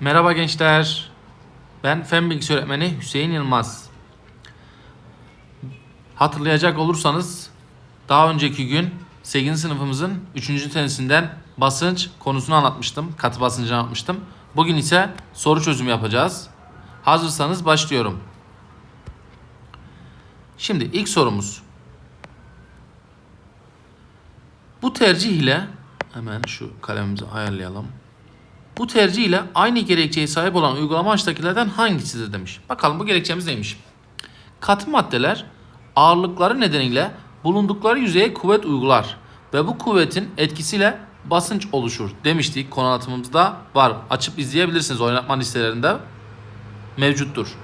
Merhaba gençler. Ben fen bilgisi öğretmeni Hüseyin Yılmaz. Hatırlayacak olursanız daha önceki gün 8. sınıfımızın 3. tenisinden basınç konusunu anlatmıştım. Katı basıncını anlatmıştım. Bugün ise soru çözümü yapacağız. Hazırsanız başlıyorum. Şimdi ilk sorumuz. Bu tercih ile hemen şu kalemimizi ayarlayalım. Bu tercih ile aynı gerekçeye sahip olan uygulama aşağıdakilerden hangisidir demiş. Bakalım bu gerekçemiz neymiş? Katı maddeler ağırlıkları nedeniyle bulundukları yüzeye kuvvet uygular ve bu kuvvetin etkisiyle basınç oluşur demiştik. Konu anlatımımızda var. Açıp izleyebilirsiniz oynatma listelerinde mevcuttur.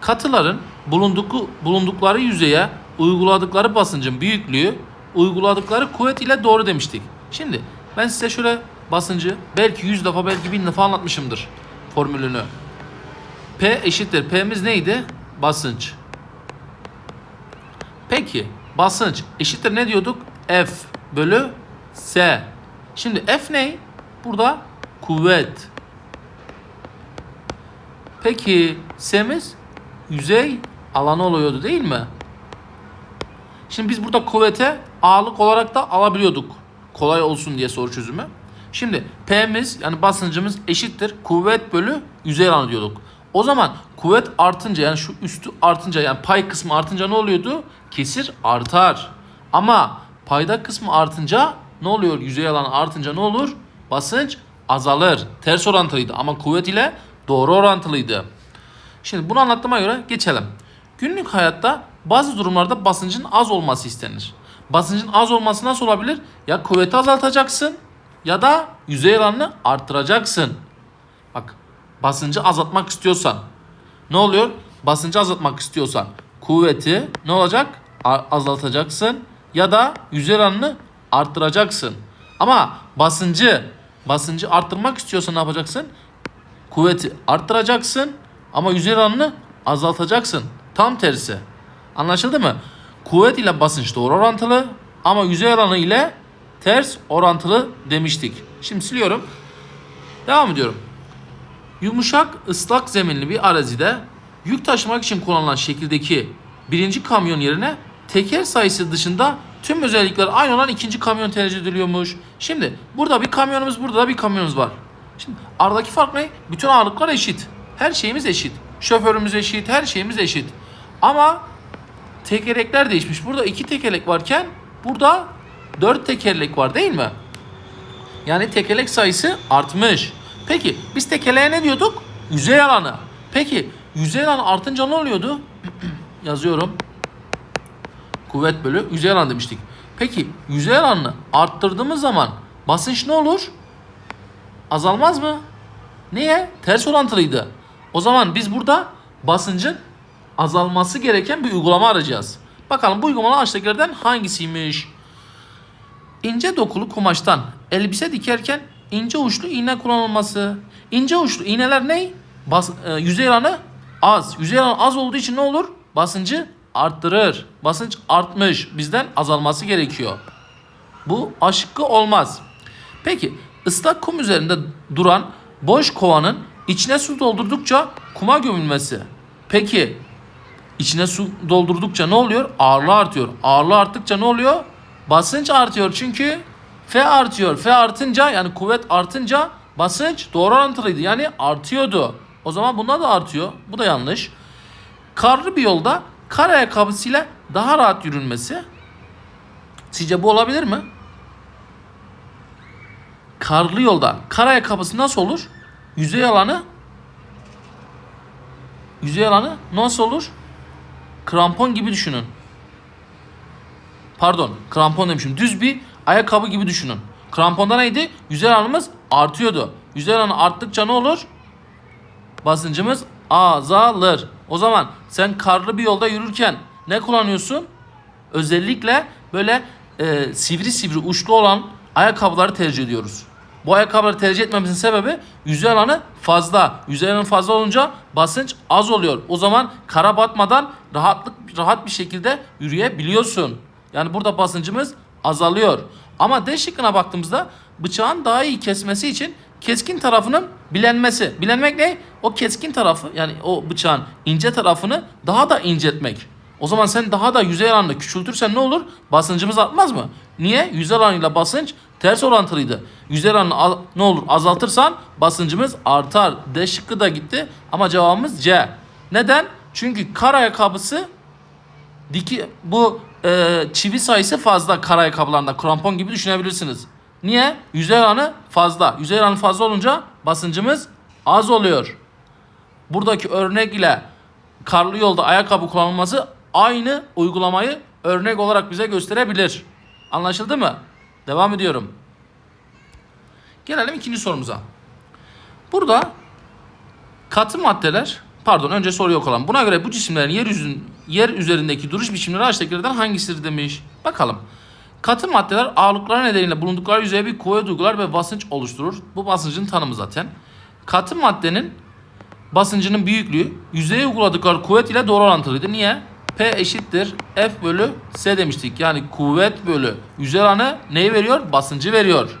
Katıların bulunduklu, bulundukları yüzeye uyguladıkları basıncın büyüklüğü uyguladıkları kuvvet ile doğru demiştik. Şimdi ben size şöyle basıncı belki 100 defa belki 1000 defa anlatmışımdır formülünü. P eşittir. P'miz neydi? Basınç. Peki basınç eşittir ne diyorduk? F bölü S. Şimdi F ne? Burada kuvvet. Peki S'miz yüzey alanı oluyordu değil mi? Şimdi biz burada kuvvete ağırlık olarak da alabiliyorduk. Kolay olsun diye soru çözümü. Şimdi P'miz yani basıncımız eşittir kuvvet bölü yüzey alanı diyorduk. O zaman kuvvet artınca yani şu üstü artınca yani pay kısmı artınca ne oluyordu? Kesir artar. Ama payda kısmı artınca ne oluyor? Yüzey alanı artınca ne olur? Basınç azalır. Ters orantılıydı ama kuvvet ile doğru orantılıydı. Şimdi bunu anlattığıma göre geçelim. Günlük hayatta bazı durumlarda basıncın az olması istenir. Basıncın az olması nasıl olabilir? Ya kuvveti azaltacaksın ya da yüzey alanını arttıracaksın. Bak basıncı azaltmak istiyorsan ne oluyor? Basıncı azaltmak istiyorsan kuvveti ne olacak? Azaltacaksın ya da yüzey alanını arttıracaksın. Ama basıncı basıncı arttırmak istiyorsan ne yapacaksın? Kuvveti arttıracaksın ama yüzey alanını azaltacaksın. Tam tersi. Anlaşıldı mı? Kuvvet ile basınç doğru orantılı ama yüzey alanı ile ters orantılı demiştik. Şimdi siliyorum. Devam ediyorum. Yumuşak ıslak zeminli bir arazide yük taşımak için kullanılan şekildeki birinci kamyon yerine teker sayısı dışında tüm özellikleri aynı olan ikinci kamyon tercih ediliyormuş. Şimdi burada bir kamyonumuz burada da bir kamyonumuz var. Şimdi aradaki fark ne? Bütün ağırlıklar eşit. Her şeyimiz eşit. Şoförümüz eşit, her şeyimiz eşit. Ama tekerlekler değişmiş. Burada iki tekerlek varken burada dört tekerlek var değil mi? Yani tekerlek sayısı artmış. Peki biz tekerleğe ne diyorduk? Yüzey alanı. Peki yüzey alanı artınca ne oluyordu? Yazıyorum. Kuvvet bölü yüzey alanı demiştik. Peki yüzey alanını arttırdığımız zaman basınç ne olur? Azalmaz mı? Niye? Ters orantılıydı. O zaman biz burada basıncın azalması gereken bir uygulama arayacağız. Bakalım bu uygulamalar aşağıdakilerden hangisiymiş? İnce dokulu kumaştan elbise dikerken ince uçlu iğne kullanılması. İnce uçlu iğneler ne? Bas, e, yüzey alanı az. Yüzey alanı az olduğu için ne olur? Basıncı arttırır. Basınç artmış. Bizden azalması gerekiyor. Bu aşıkkı olmaz. Peki ıslak kum üzerinde duran boş kovanın içine su doldurdukça kuma gömülmesi. Peki içine su doldurdukça ne oluyor? Ağırlığı artıyor. Ağırlığı arttıkça ne oluyor? Basınç artıyor çünkü F artıyor. F artınca yani kuvvet artınca basınç doğru orantılıydı. Yani artıyordu. O zaman bunda da artıyor. Bu da yanlış. Karlı bir yolda kar ayakkabısıyla daha rahat yürünmesi. Sizce bu olabilir mi? Karlı yolda kar ayakkabısı nasıl olur? Yüzey alanı Yüzey alanı nasıl olur? Krampon gibi düşünün. Pardon, krampon demişim. Düz bir ayakkabı gibi düşünün. Kramponda neydi? Yüzey alanımız artıyordu. Yüzey alanı arttıkça ne olur? Basıncımız azalır. O zaman sen karlı bir yolda yürürken ne kullanıyorsun? Özellikle böyle e, sivri sivri uçlu olan ayakkabıları tercih ediyoruz. Bu ayakkabıları tercih etmemizin sebebi yüzey alanı fazla. Yüzey alanı fazla olunca basınç az oluyor. O zaman kara batmadan rahatlık rahat bir şekilde yürüyebiliyorsun. Yani burada basıncımız azalıyor. Ama D şıkkına baktığımızda bıçağın daha iyi kesmesi için keskin tarafının bilenmesi. Bilenmek ne? O keskin tarafı yani o bıçağın ince tarafını daha da inceltmek. O zaman sen daha da yüzey alanını küçültürsen ne olur? Basıncımız artmaz mı? Niye? Yüzey alanıyla basınç ters orantılıydı. Yüzey alanını al- ne olur? Azaltırsan basıncımız artar. D şıkkı da gitti ama cevabımız C. Neden? Çünkü kar ayakkabısı diki bu e, çivi sayısı fazla kar ayakkabılarında krampon gibi düşünebilirsiniz. Niye? Yüzey alanı fazla. Yüzey alanı fazla olunca basıncımız az oluyor. Buradaki örnek ile karlı yolda ayakkabı kullanılması aynı uygulamayı örnek olarak bize gösterebilir. Anlaşıldı mı? Devam ediyorum. Gelelim ikinci sorumuza. Burada katı maddeler pardon önce soruyu okalım. Buna göre bu cisimlerin yer, yüzün, yer üzerindeki duruş biçimleri aşağıdakilerden hangisidir demiş. Bakalım. Katı maddeler ağırlıkları nedeniyle bulundukları yüzeye bir kuvvet uygular ve basınç oluşturur. Bu basıncın tanımı zaten. Katı maddenin basıncının büyüklüğü yüzeye uyguladıkları kuvvet ile doğru orantılıydı. Niye? P eşittir F bölü S demiştik. Yani kuvvet bölü yüzey alanı neyi veriyor? Basıncı veriyor.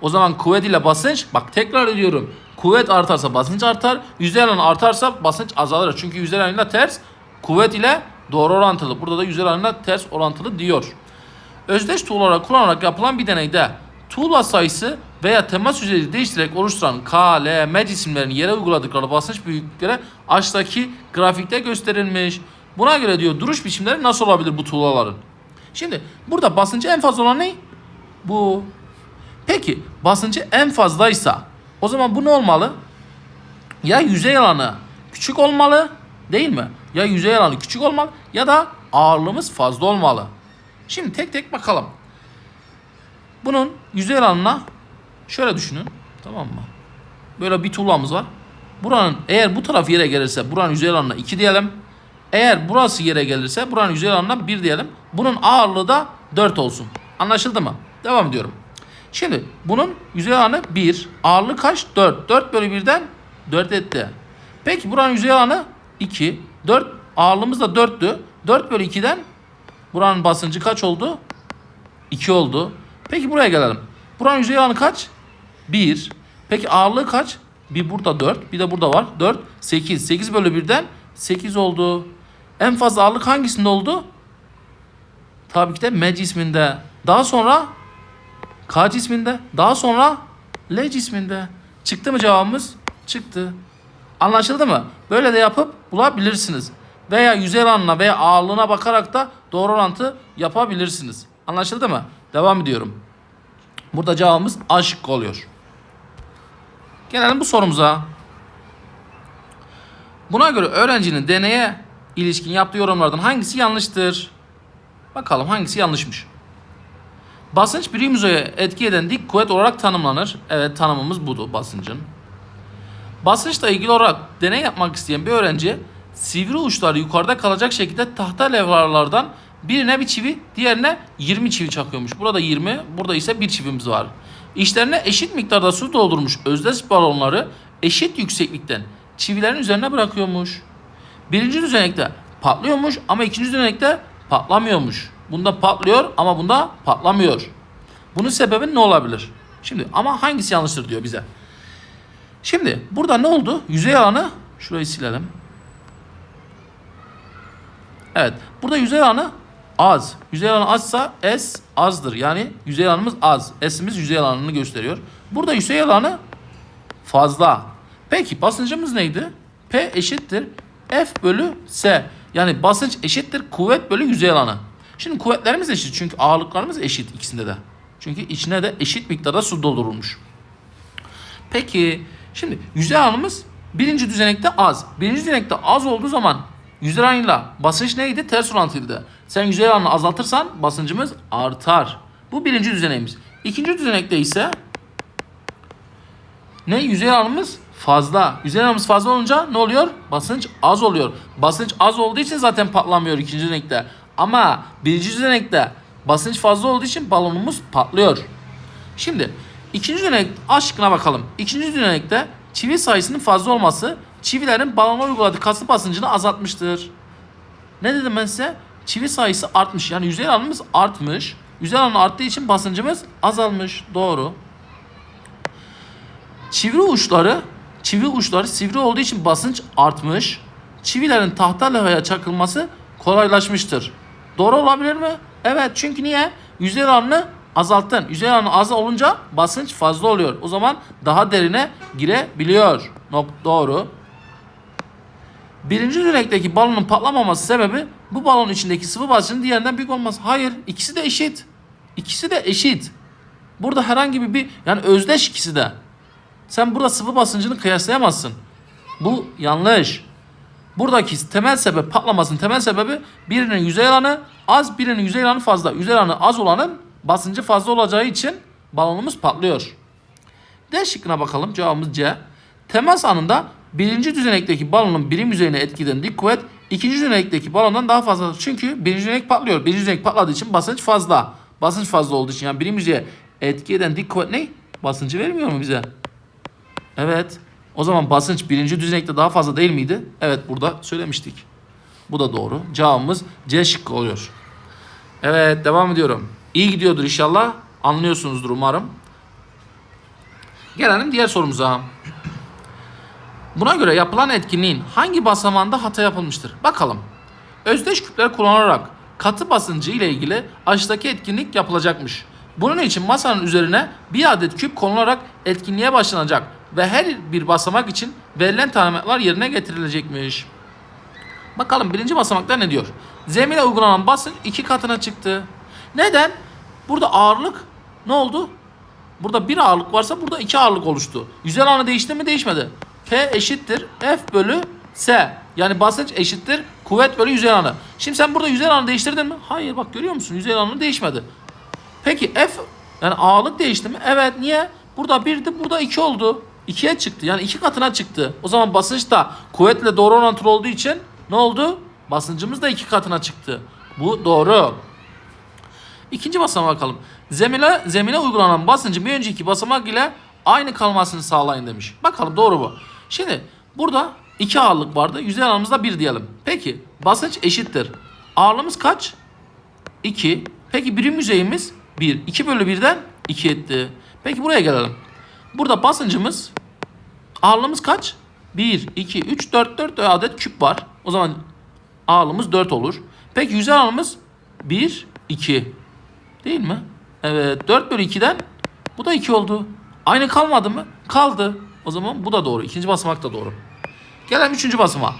O zaman kuvvet ile basınç bak tekrar ediyorum. Kuvvet artarsa basınç artar. Yüzey alanı artarsa basınç azalır. Çünkü yüzey alanıyla ters kuvvet ile doğru orantılı. Burada da yüzey alanıyla ters orantılı diyor. Özdeş tuğlaları kullanarak yapılan bir deneyde tuğla sayısı veya temas yüzeyi değiştirerek oluşturan K, L, M cisimlerin yere uyguladıkları basınç büyüklükleri aşağıdaki grafikte gösterilmiş. Buna göre diyor duruş biçimleri nasıl olabilir bu tuğlaların? Şimdi burada basıncı en fazla olan ne? Bu. Peki basıncı en fazlaysa o zaman bu ne olmalı? Ya yüzey alanı küçük olmalı değil mi? Ya yüzey alanı küçük olmalı ya da ağırlığımız fazla olmalı. Şimdi tek tek bakalım. Bunun yüzey alanına şöyle düşünün. Tamam mı? Böyle bir tuğlamız var. Buranın eğer bu taraf yere gelirse buranın yüzey alanına 2 diyelim. Eğer burası yere gelirse buranın yüzey alanına 1 diyelim. Bunun ağırlığı da 4 olsun. Anlaşıldı mı? Devam ediyorum. Şimdi bunun yüzey alanı 1. Ağırlığı kaç? 4. 4 bölü 1'den 4 etti. Peki buranın yüzey alanı 2. 4 ağırlığımız da 4'tü. 4 bölü 2'den buranın basıncı kaç oldu? 2 oldu. Peki buraya gelelim. Buranın yüzey alanı kaç? 1. Peki ağırlığı kaç? Bir burada 4. Bir de burada var. 4. 8. 8 bölü 1'den 8 oldu. En fazla ağırlık hangisinde oldu? Tabii ki de M cisminde. Daha sonra K cisminde. Daha sonra L cisminde. Çıktı mı cevabımız? Çıktı. Anlaşıldı mı? Böyle de yapıp bulabilirsiniz. Veya yüzey alanına veya ağırlığına bakarak da doğru orantı yapabilirsiniz. Anlaşıldı mı? Devam ediyorum. Burada cevabımız A şıkkı oluyor. Gelelim bu sorumuza. Buna göre öğrencinin deneye ilişkin yaptığı yorumlardan hangisi yanlıştır? Bakalım hangisi yanlışmış. Basınç bir yüzeye etki eden dik kuvvet olarak tanımlanır. Evet tanımımız budur basıncın. Basınçla ilgili olarak deney yapmak isteyen bir öğrenci sivri uçları yukarıda kalacak şekilde tahta levhalardan birine bir çivi diğerine 20 çivi çakıyormuş. Burada 20 burada ise bir çivimiz var. İçlerine eşit miktarda su doldurmuş özdeş balonları eşit yükseklikten çivilerin üzerine bırakıyormuş. Birinci düzenekte patlıyormuş ama ikinci düzenekte patlamıyormuş. Bunda patlıyor ama bunda patlamıyor. Bunun sebebi ne olabilir? Şimdi ama hangisi yanlıştır diyor bize. Şimdi burada ne oldu? Yüzey alanı şurayı silelim. Evet. Burada yüzey alanı az. Yüzey alanı azsa S azdır. Yani yüzey alanımız az. S'imiz yüzey alanını gösteriyor. Burada yüzey alanı fazla. Peki basıncımız neydi? P eşittir F bölü S. Yani basınç eşittir kuvvet bölü yüzey alanı. Şimdi kuvvetlerimiz eşit çünkü ağırlıklarımız eşit ikisinde de. Çünkü içine de eşit miktarda su doldurulmuş. Peki şimdi yüzey alanımız birinci düzenekte az. Birinci düzenekte az olduğu zaman yüzey alanıyla basınç neydi? Ters orantıydı. Sen yüzey alanını azaltırsan basıncımız artar. Bu birinci düzeneğimiz. İkinci düzenekte ise ne? Yüzey alanımız fazla. Yüzey alanımız fazla olunca ne oluyor? Basınç az oluyor. Basınç az olduğu için zaten patlamıyor ikinci düzenekte. Ama birinci düzenekte basınç fazla olduğu için balonumuz patlıyor. Şimdi ikinci düzenek aşkına bakalım. İkinci düzenekte çivi sayısının fazla olması çivilerin balona uyguladığı kaslı basıncını azaltmıştır. Ne dedim ben size? Çivi sayısı artmış. Yani yüzey alanımız artmış. Yüzey alanı arttığı için basıncımız azalmış. Doğru. Çivri uçları, çivi uçları sivri olduğu için basınç artmış. Çivilerin tahta levhaya çakılması kolaylaşmıştır. Doğru olabilir mi? Evet çünkü niye? Yüzey alanını azalttın. Yüzey alanı az olunca basınç fazla oluyor. O zaman daha derine girebiliyor. Nok doğru. Birinci düzenekteki balonun patlamaması sebebi bu balonun içindeki sıvı basıncının diğerinden büyük olması. Hayır, ikisi de eşit. İkisi de eşit. Burada herhangi bir, bir yani özdeş ikisi de. Sen burada sıvı basıncını kıyaslayamazsın. Bu yanlış. Buradaki temel sebep patlamasının temel sebebi birinin yüzey alanı az, birinin yüzey alanı fazla. Yüzey alanı az olanın basıncı fazla olacağı için balonumuz patlıyor. D şıkkına bakalım. Cevabımız C. Temas anında birinci düzenekteki balonun birim yüzeyine etkiden dik kuvvet ikinci düzenekteki balondan daha fazladır. Çünkü birinci düzenek patlıyor. Birinci düzenek patladığı için basınç fazla. Basınç fazla olduğu için yani birim yüzeye etki eden dik kuvvet ne? Basıncı vermiyor mu bize? Evet. O zaman basınç birinci düzenekte daha fazla değil miydi? Evet burada söylemiştik. Bu da doğru. Cevabımız C şıkkı oluyor. Evet devam ediyorum. İyi gidiyordur inşallah. Anlıyorsunuzdur umarım. Gelelim diğer sorumuza. Buna göre yapılan etkinliğin hangi basamağında hata yapılmıştır? Bakalım. Özdeş küpler kullanılarak katı basıncı ile ilgili aşağıdaki etkinlik yapılacakmış. Bunun için masanın üzerine bir adet küp konularak etkinliğe başlanacak ve her bir basamak için verilen talimatlar yerine getirilecekmiş. Bakalım birinci basamakta ne diyor? Zemine uygulanan basınç iki katına çıktı. Neden? Burada ağırlık ne oldu? Burada bir ağırlık varsa burada iki ağırlık oluştu. Yüzey alanı değişti mi değişmedi. P eşittir F bölü S. Yani basınç eşittir kuvvet bölü yüzey alanı. Şimdi sen burada yüzey alanı değiştirdin mi? Hayır bak görüyor musun yüzey alanı değişmedi. Peki F yani ağırlık değişti mi? Evet niye? Burada birdi burada iki oldu. İkiye çıktı yani iki katına çıktı. O zaman basınç da kuvvetle doğru orantılı olduğu için ne oldu? Basıncımız da iki katına çıktı. Bu doğru. İkinci basamağa bakalım. Zemine, zemine uygulanan basıncı bir önceki basamak ile aynı kalmasını sağlayın demiş. Bakalım doğru mu? Şimdi burada iki ağırlık vardı. Yüzey alanımızda bir diyelim. Peki basınç eşittir. Ağırlığımız kaç? 2. Peki birim yüzeyimiz 1. 2 bölü 1'den 2 etti. Peki buraya gelelim. Burada basıncımız ağırlığımız kaç? 1, 2, 3, 4, 4 adet küp var. O zaman ağırlığımız 4 olur. Peki yüzey alanımız 1, 2. Değil mi? Evet 4 bölü 2'den bu da 2 oldu. Aynı kalmadı mı? Kaldı. O zaman bu da doğru. İkinci basamak da doğru. Gelelim üçüncü basamağa.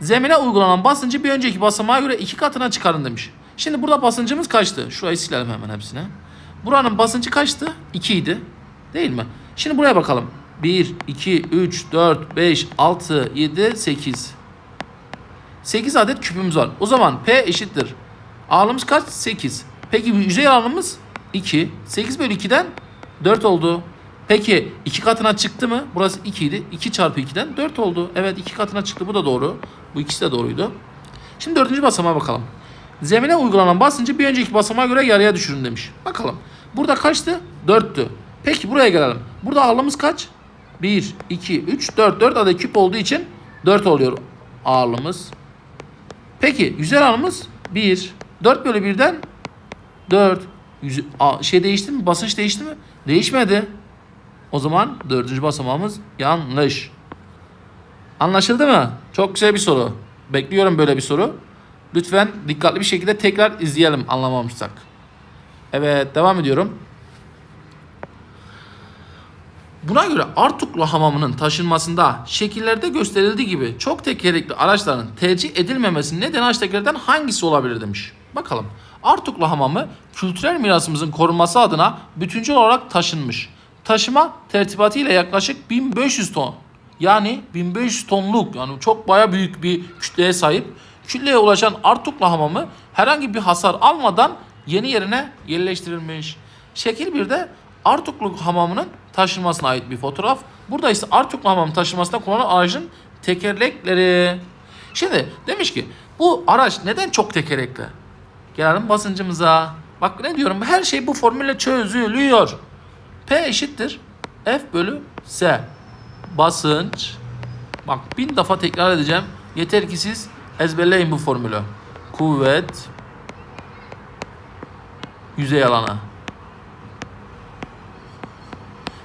Zemine uygulanan basıncı bir önceki basamağa göre iki katına çıkarın demiş. Şimdi burada basıncımız kaçtı? Şurayı silelim hemen hepsine. Buranın basıncı kaçtı? 2 idi. Değil mi? Şimdi buraya bakalım. 1, 2, 3, 4, 5, 6, 7, 8. 8 adet küpümüz var. O zaman P eşittir. Ağırlığımız kaç? 8. Peki yüzey alanımız 2. 8 bölü 2'den 4 oldu. Peki 2 katına çıktı mı? Burası 2 idi. 2 çarpı 2'den 4 oldu. Evet 2 katına çıktı. Bu da doğru. Bu ikisi de doğruydu. Şimdi dördüncü basamağa bakalım. Zemine uygulanan basıncı bir önceki basamağa göre yarıya düşürün demiş. Bakalım. Burada kaçtı? 4'tü. Peki buraya gelelim. Burada ağırlığımız kaç? 1, 2, 3, 4. 4 adet küp olduğu için 4 oluyor ağırlığımız. Peki yüzey alanımız 1. 4 bölü 1'den 4. Yüze- a- şey değişti mi? Basınç değişti mi? Değişmedi. O zaman dördüncü basamağımız yanlış. Anlaşıldı mı? Çok güzel bir soru. Bekliyorum böyle bir soru. Lütfen dikkatli bir şekilde tekrar izleyelim anlamamışsak. Evet devam ediyorum. Buna göre Artuklu hamamının taşınmasında şekillerde gösterildiği gibi çok tekerlekli araçların tercih edilmemesinin nedeni aşağıdakilerden hangisi olabilir demiş. Bakalım. Artuklu hamamı kültürel mirasımızın korunması adına bütüncül olarak taşınmış. Taşıma tertibatı ile yaklaşık 1500 ton. Yani 1500 tonluk yani çok baya büyük bir kütleye sahip. Kütleye ulaşan Artuklu hamamı herhangi bir hasar almadan yeni yerine yerleştirilmiş. Şekil 1'de Artuklu hamamının taşınmasına ait bir fotoğraf. Burada ise Artuklu hamamının taşınmasında kullanılan aracın tekerlekleri. Şimdi demiş ki bu araç neden çok tekerlekli? Gelelim basıncımıza. Bak ne diyorum her şey bu formülle çözülüyor. P eşittir F bölü S. Basınç. Bak bin defa tekrar edeceğim. Yeter ki siz ezberleyin bu formülü. Kuvvet. Yüzey alanı.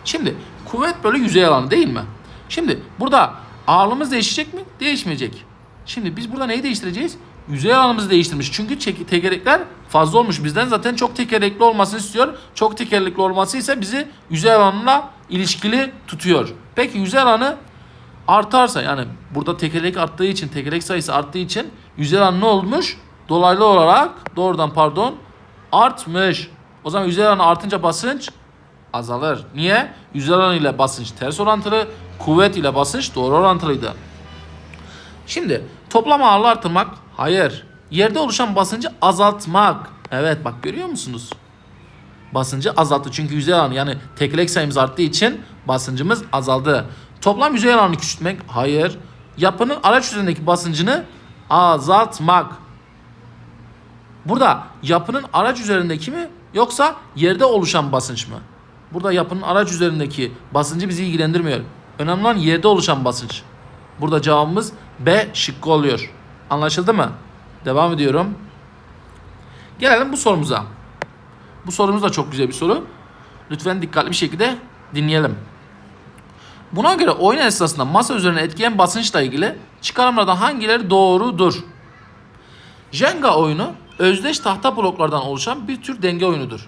Şimdi Kuvvet bölü yüzey alanı değil mi? Şimdi burada ağırlığımız değişecek mi? Değişmeyecek. Şimdi biz burada neyi değiştireceğiz? Yüzey alanımızı değiştirmiş. Çünkü tekerlekler fazla olmuş. Bizden zaten çok tekerlekli olmasını istiyor. Çok tekerlekli olması ise bizi yüzey alanına ilişkili tutuyor. Peki yüzey alanı artarsa yani burada tekerlek arttığı için tekerlek sayısı arttığı için yüzey alanı ne olmuş? Dolaylı olarak doğrudan pardon artmış. O zaman yüzey alanı artınca basınç azalır. Niye? Yüzey alanı ile basınç ters orantılı, kuvvet ile basınç doğru orantılıydı. Şimdi toplam ağırlığı artırmak hayır. Yerde oluşan basıncı azaltmak. Evet bak görüyor musunuz? Basıncı azalttı çünkü yüzey alanı yani tekerlek sayımız arttığı için basıncımız azaldı. Toplam yüzey alanını küçültmek hayır. Yapının araç üzerindeki basıncını azaltmak. Burada yapının araç üzerindeki mi yoksa yerde oluşan basınç mı? Burada yapının araç üzerindeki basıncı bizi ilgilendirmiyor. Önemli olan yerde oluşan basınç. Burada cevabımız B şıkkı oluyor. Anlaşıldı mı? Devam ediyorum. Gelelim bu sorumuza. Bu sorumuz da çok güzel bir soru. Lütfen dikkatli bir şekilde dinleyelim. Buna göre oyun esnasında masa üzerine etkileyen basınçla ilgili çıkarımlardan hangileri doğrudur? Jenga oyunu özdeş tahta bloklardan oluşan bir tür denge oyunudur.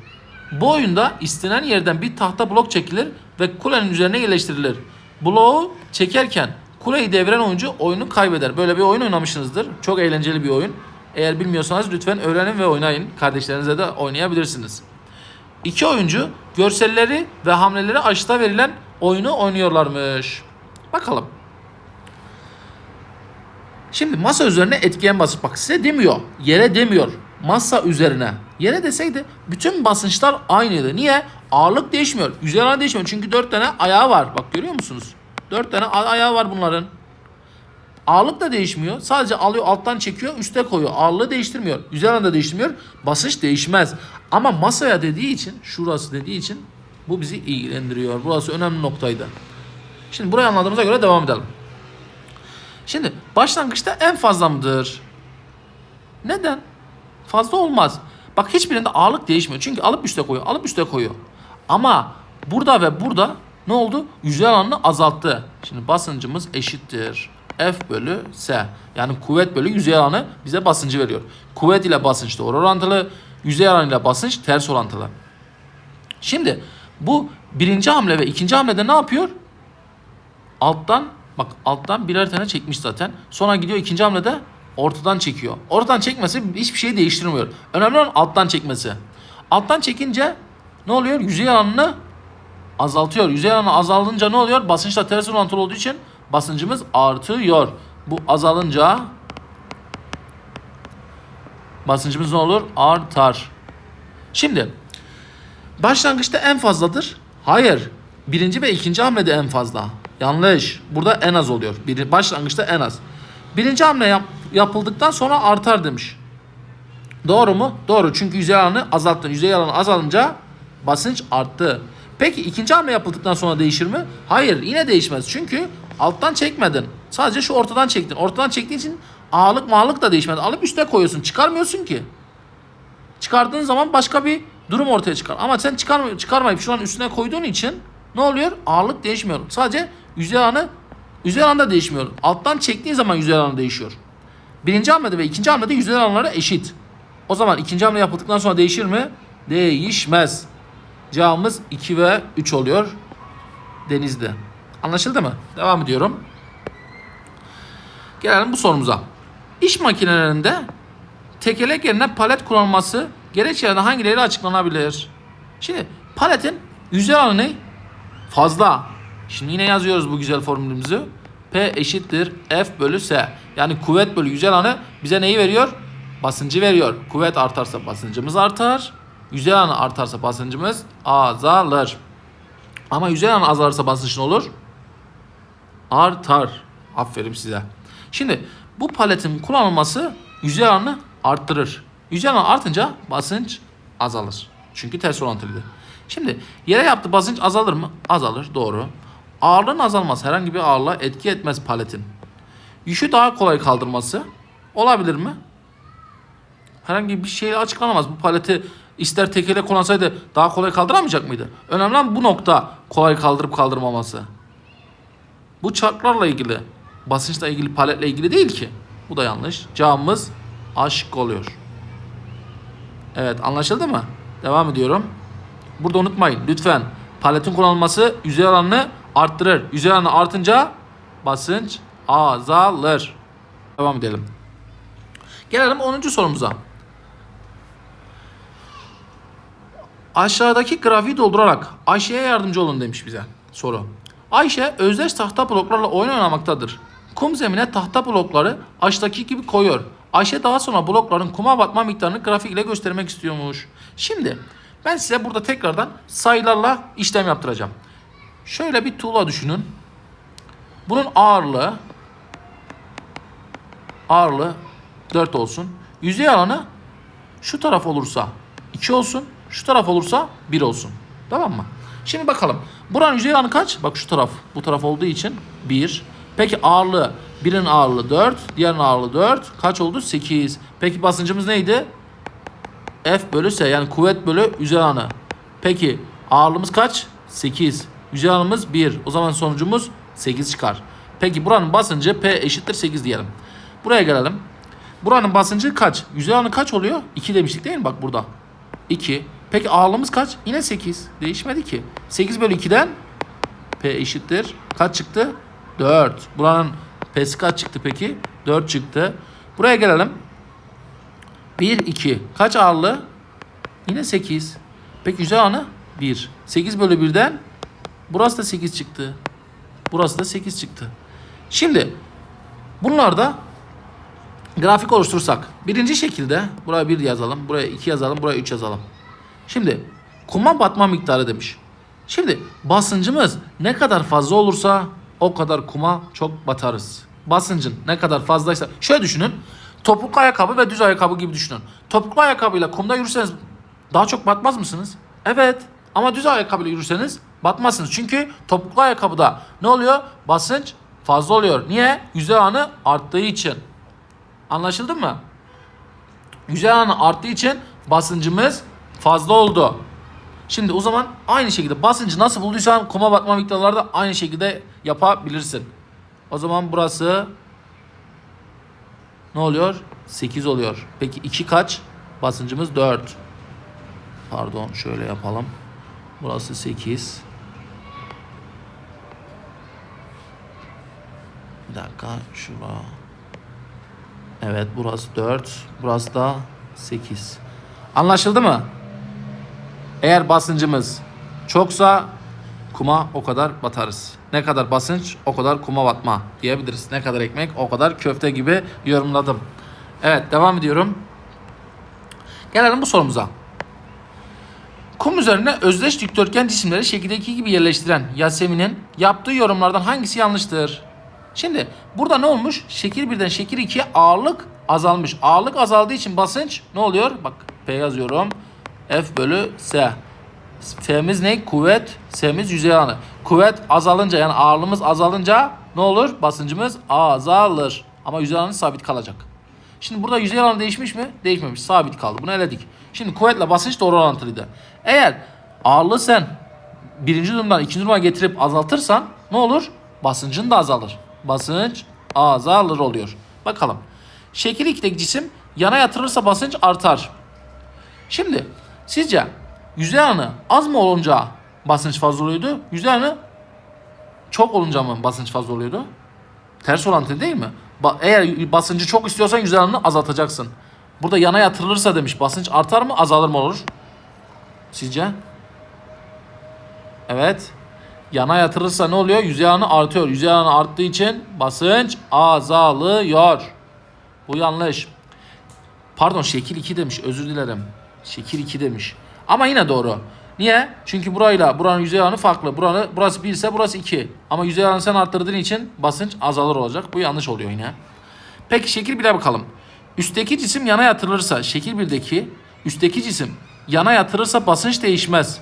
Bu oyunda istenen yerden bir tahta blok çekilir ve kulenin üzerine yerleştirilir. Bloğu çekerken kuleyi deviren oyuncu oyunu kaybeder. Böyle bir oyun oynamışsınızdır. Çok eğlenceli bir oyun. Eğer bilmiyorsanız lütfen öğrenin ve oynayın. Kardeşlerinize de oynayabilirsiniz. İki oyuncu görselleri ve hamleleri aşıta verilen oyunu oynuyorlarmış. Bakalım. Şimdi masa üzerine etkileyen basınç. Bak size demiyor. Yere demiyor. Masa üzerine. Yere deseydi bütün basınçlar aynıydı. Niye? Ağırlık değişmiyor. Alanı değişmiyor. Çünkü dört tane ayağı var. Bak görüyor musunuz? Dört tane ayağı var bunların. Ağırlık da değişmiyor. Sadece alıyor alttan çekiyor üste koyuyor. Ağırlığı değiştirmiyor. Yüzey alanı da değiştirmiyor. Basınç değişmez. Ama masaya dediği için şurası dediği için bu bizi ilgilendiriyor. Burası önemli noktaydı. Şimdi burayı anladığımıza göre devam edelim. Şimdi başlangıçta en fazla mıdır? Neden? Fazla olmaz. Bak hiçbirinde ağırlık değişmiyor. Çünkü alıp üste koyuyor, alıp üste koyuyor. Ama burada ve burada ne oldu? Yüzey alanını azalttı. Şimdi basıncımız eşittir. F bölü S. Yani kuvvet bölü yüzey alanı bize basıncı veriyor. Kuvvet ile basınç doğru orantılı. Yüzey alanı ile basınç ters orantılı. Şimdi bu birinci hamle ve ikinci hamlede ne yapıyor? alttan bak alttan birer tane çekmiş zaten. Sonra gidiyor ikinci hamlede ortadan çekiyor. Ortadan çekmesi hiçbir şey değiştirmiyor. Önemli olan alttan çekmesi. Alttan çekince ne oluyor? Yüzey alanını azaltıyor. Yüzey alanı azalınca ne oluyor? Basınçla ters orantılı olduğu için basıncımız artıyor. Bu azalınca basıncımız ne olur? Artar. Şimdi Başlangıçta en fazladır. Hayır. Birinci ve ikinci hamlede en fazla. Yanlış. Burada en az oluyor. Bir, başlangıçta en az. Birinci hamle yap- yapıldıktan sonra artar demiş. Doğru mu? Doğru. Çünkü yüzey alanı azalttın. Yüzey alanı azalınca basınç arttı. Peki ikinci hamle yapıldıktan sonra değişir mi? Hayır. Yine değişmez. Çünkü alttan çekmedin. Sadece şu ortadan çektin. Ortadan çektiğin için ağırlık mağlık da değişmez. Alıp üste koyuyorsun. Çıkarmıyorsun ki çıkardığın zaman başka bir durum ortaya çıkar. Ama sen çıkarmay çıkarmayıp şu an üstüne koyduğun için ne oluyor? Ağırlık değişmiyor. Sadece yüzey alanı yüzey alanı da değişmiyor. Alttan çektiğin zaman yüzey alanı değişiyor. Birinci hamlede ve ikinci hamlede yüzey alanları eşit. O zaman ikinci hamle yapıldıktan sonra değişir mi? Değişmez. Cevabımız 2 ve 3 oluyor. Denizde. Anlaşıldı mı? Devam ediyorum. Gelelim bu sorumuza. İş makinelerinde tekerlek yerine palet kullanılması gerekçelerden hangileri açıklanabilir? Şimdi paletin yüzey alanı? Fazla. Şimdi yine yazıyoruz bu güzel formülümüzü. P eşittir F bölü S. Yani kuvvet bölü yüzey alanı bize neyi veriyor? Basıncı veriyor. Kuvvet artarsa basıncımız artar. Yüzey alanı artarsa basıncımız azalır. Ama yüzey alanı azalırsa basınç ne olur? artar. Aferin size. Şimdi bu paletin kullanılması yüzey alanını arttırır. Yüzey alanı artınca basınç azalır. Çünkü ters orantılıydı. Şimdi yere yaptığı basınç azalır mı? Azalır. Doğru. Ağırlığın azalması herhangi bir ağırlığa etki etmez paletin. Yükü daha kolay kaldırması olabilir mi? Herhangi bir şeyle açıklanamaz. Bu paleti İster tekele kullansaydı daha kolay kaldıramayacak mıydı? Önemli olan bu nokta kolay kaldırıp kaldırmaması. Bu çarklarla ilgili. Basınçla ilgili, paletle ilgili değil ki. Bu da yanlış. Cevabımız A şıkkı oluyor. Evet anlaşıldı mı? Devam ediyorum. Burada unutmayın lütfen paletin kullanılması yüzey alanını arttırır. Yüzey alanı artınca basınç azalır. Devam edelim. Gelelim 10. sorumuza. Aşağıdaki grafiği doldurarak Ayşe'ye yardımcı olun demiş bize soru. Ayşe özdeş tahta bloklarla oyun oynamaktadır. Kum zemine tahta blokları aşağıdaki gibi koyuyor. Ayşe daha sonra blokların kuma batma miktarını grafik ile göstermek istiyormuş. Şimdi ben size burada tekrardan sayılarla işlem yaptıracağım. Şöyle bir tuğla düşünün. Bunun ağırlığı ağırlığı 4 olsun. Yüzey alanı şu taraf olursa 2 olsun. Şu taraf olursa 1 olsun. Tamam mı? Şimdi bakalım. Buranın yüzey alanı kaç? Bak şu taraf. Bu taraf olduğu için 1. Peki ağırlığı. Birinin ağırlığı 4. Diğerinin ağırlığı 4. Kaç oldu? 8. Peki basıncımız neydi? F bölü S yani kuvvet bölü yüzey alanı. Peki ağırlığımız kaç? 8. Yüzey alanımız 1. O zaman sonucumuz 8 çıkar. Peki buranın basıncı P eşittir 8 diyelim. Buraya gelelim. Buranın basıncı kaç? Yüzey alanı kaç oluyor? 2 demiştik değil mi? Bak burada. 2. Peki ağırlığımız kaç? Yine 8. Değişmedi ki. 8 bölü 2'den P eşittir. Kaç çıktı? 4. Buranın P'si kaç çıktı peki? 4 çıktı. Buraya gelelim. 1, 2. Kaç ağırlığı? Yine 8. Peki yüzey alanı? 1. 8 bölü 1'den burası da 8 çıktı. Burası da 8 çıktı. Şimdi bunlarda grafik oluşturursak birinci şekilde buraya 1 yazalım, buraya 2 yazalım, buraya 3 yazalım. Şimdi kuma batma miktarı demiş. Şimdi basıncımız ne kadar fazla olursa o kadar kuma çok batarız. Basıncın ne kadar fazlaysa şöyle düşünün. Topuklu ayakkabı ve düz ayakkabı gibi düşünün. Topuklu ayakkabıyla kumda yürürseniz daha çok batmaz mısınız? Evet. Ama düz ayakkabıyla yürürseniz batmazsınız. Çünkü topuklu ayakkabıda ne oluyor? Basınç fazla oluyor. Niye? Yüzey alanı arttığı için. Anlaşıldı mı? Yüzey alanı arttığı için basıncımız fazla oldu. Şimdi o zaman aynı şekilde basıncı nasıl bulduysan kuma batma miktarları da aynı şekilde yapabilirsin. O zaman burası ne oluyor? 8 oluyor. Peki 2 kaç? Basıncımız 4. Pardon şöyle yapalım. Burası 8. Bir dakika şura. Evet burası 4. Burası da 8. Anlaşıldı mı? Eğer basıncımız çoksa kuma o kadar batarız. Ne kadar basınç o kadar kuma batma diyebiliriz. Ne kadar ekmek o kadar köfte gibi yorumladım. Evet devam ediyorum. Gelelim bu sorumuza. Kum üzerine özdeş dikdörtgen cisimleri şekildeki gibi yerleştiren Yasemin'in yaptığı yorumlardan hangisi yanlıştır? Şimdi burada ne olmuş? Şekil birden şekil 2'ye ağırlık azalmış. Ağırlık azaldığı için basınç ne oluyor? Bak P yazıyorum. F bölü S. F'miz ne? Kuvvet. S'miz yüzey alanı. Kuvvet azalınca yani ağırlığımız azalınca ne olur? Basıncımız azalır. Ama yüzey alanı sabit kalacak. Şimdi burada yüzey alanı değişmiş mi? Değişmemiş. Sabit kaldı. Bunu eledik. Şimdi kuvvetle basınç doğru orantılıydı. Eğer ağırlığı sen birinci durumdan ikinci duruma getirip azaltırsan ne olur? Basıncın da azalır. Basınç azalır oluyor. Bakalım. Şekil 2'deki cisim yana yatırılırsa basınç artar. Şimdi sizce yüzey alanı az mı olunca basınç fazla oluyordu? Yüzey alanı çok olunca mı basınç fazla oluyordu? Ters orantılı değil mi? Ba- eğer basıncı çok istiyorsan yüzey alanını azaltacaksın. Burada yana yatırılırsa demiş basınç artar mı azalır mı olur? Sizce? Evet. Yana yatırılırsa ne oluyor? Yüzey alanı artıyor. Yüzey alanı arttığı için basınç azalıyor. Bu yanlış. Pardon şekil 2 demiş. Özür dilerim. Şekil 2 demiş. Ama yine doğru. Niye? Çünkü burayla buranın yüzey alanı farklı. Buranı, burası 1 ise burası 2. Ama yüzey alanı sen arttırdığın için basınç azalır olacak. Bu yanlış oluyor yine. Peki şekil 1'e bakalım. Üstteki cisim yana yatırılırsa şekil 1'deki üstteki cisim yana yatırılırsa basınç değişmez.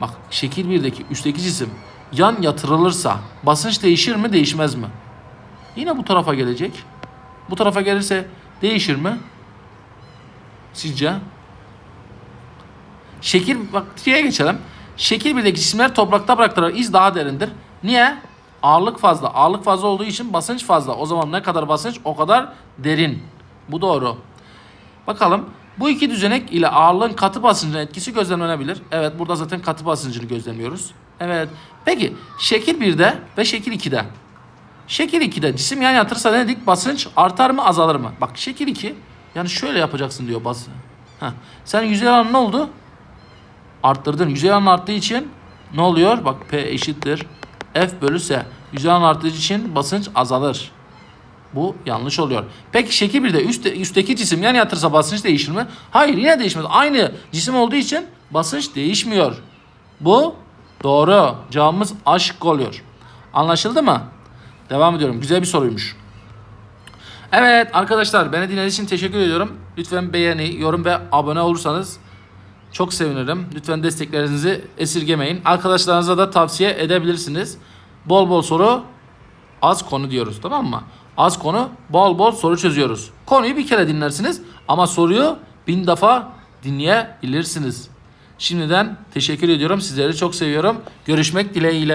Bak şekil 1'deki üstteki cisim yan yatırılırsa basınç değişir mi değişmez mi? Yine bu tarafa gelecek. Bu tarafa gelirse değişir mi? Sizce? Şekil bak şeye geçelim. Şekil 1'deki cisimler toprakta bıraktılar. iz daha derindir. Niye? Ağırlık fazla. Ağırlık fazla olduğu için basınç fazla. O zaman ne kadar basınç o kadar derin. Bu doğru. Bakalım bu iki düzenek ile ağırlığın katı basıncının etkisi gözlemlenebilir. Evet burada zaten katı basıncını gözlemliyoruz. Evet. Peki şekil 1'de ve şekil 2'de. Şekil 2'de cisim yan yatırsa ne dedik? Basınç artar mı azalır mı? Bak şekil 2 yani şöyle yapacaksın diyor. Heh. Sen yüzey alanı ne oldu? Arttırdın. Yüzey alanı arttığı için ne oluyor? Bak P eşittir. F bölü S. Yüzey alanı arttığı için basınç azalır. Bu yanlış oluyor. Peki şekil 1'de üstte, üstteki cisim yan yatırsa basınç değişir mi? Hayır yine değişmez. Aynı cisim olduğu için basınç değişmiyor. Bu doğru. Cevabımız aşk oluyor. Anlaşıldı mı? Devam ediyorum. Güzel bir soruymuş. Evet arkadaşlar beni dinlediğiniz için teşekkür ediyorum. Lütfen beğeni, yorum ve abone olursanız çok sevinirim. Lütfen desteklerinizi esirgemeyin. Arkadaşlarınıza da tavsiye edebilirsiniz. Bol bol soru, az konu diyoruz tamam mı? Az konu, bol bol soru çözüyoruz. Konuyu bir kere dinlersiniz ama soruyu bin defa dinleyebilirsiniz. Şimdiden teşekkür ediyorum. Sizleri çok seviyorum. Görüşmek dileğiyle.